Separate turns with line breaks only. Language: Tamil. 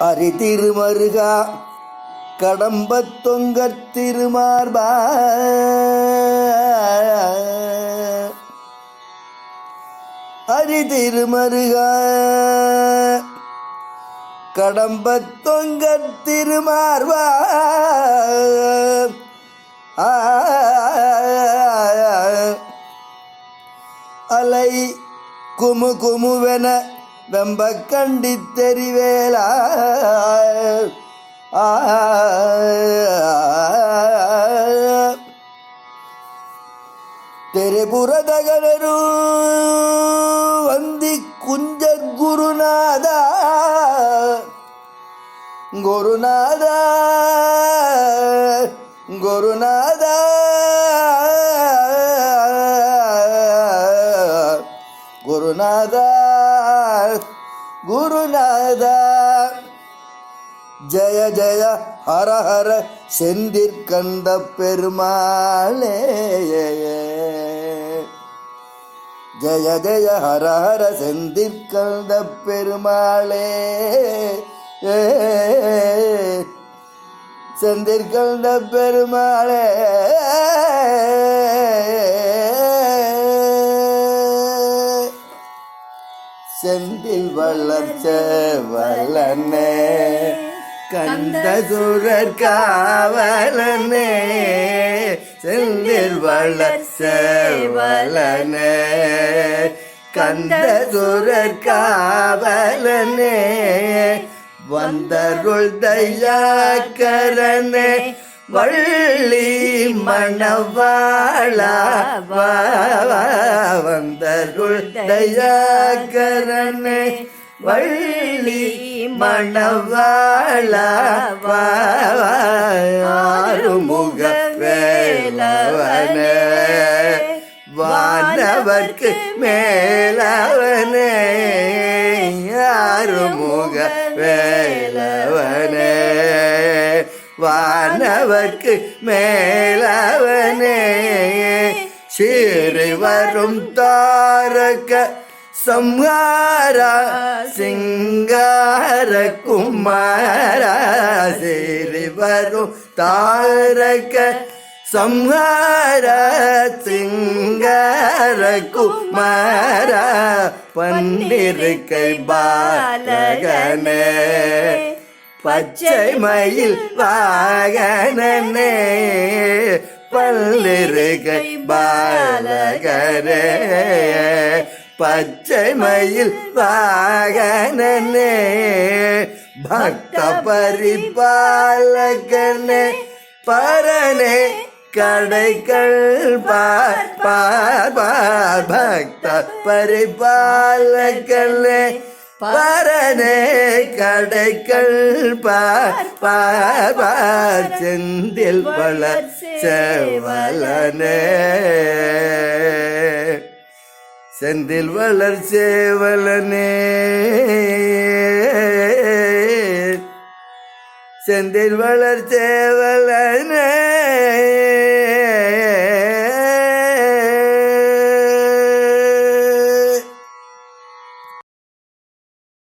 அரிதிருமருகா கடம்பத் தொங்கத் திருமார்பா அரிதிருமருகா கடம்பத் தொங்கத் திருமார்பா அலை குமு குமுவென வெம்ப கண்டி தெரிவேலா தெருபுரதகனரு வந்தி குஞ்சர் குருநாதா. குருநாதா குருநாதா. குருநாதா குருநாதா ஜெய ஜெய ஹர ஹர செந்திற்கண்ட பெருமாளே. ஜெய ஜெய ஹர ஹர செந்திற்கண்ட பெருமாளே. செந்திற்கண்ட பெருமாளே. செந்தில் வளர்ச்ச வல்லனே கந்த சுரர் காவலனே செந்தில் வளர்ச்ச வல்லனே கந்த சுரர் காவலனே வந்தருள் தையாக்கரனே வள்ளி மணவாளா வா, வந்தருள் தயாகரனே. வள்ளி மணவாளா வா, ஆறுமுக வேலவனே வானவர்க்கு மேலவனே. ஆறுமுக வே வானவர்க்கு மேலவனே. சீறி வரும் தாரக சம்ஹாரா சிங்கார குமாரா. சீறி வரும் தாரக சம்ஹார சிங்கார குமாரா. பன்னிருக்கை பாலகனே. பச்சை மயில் வாகனே பல்லிருகை பாலகரே. பச்சை மயில் வாகனே பக்த பரிபாலகனே. பரனே கடைகள் பார் பார் பக்த பரிபாலகனே. பரனே கடைக்கள் பார் செந்தில் வளர் சேவலனே. செந்தில் வளர் சேவலனே. செந்தில் வளர் சேவலனே.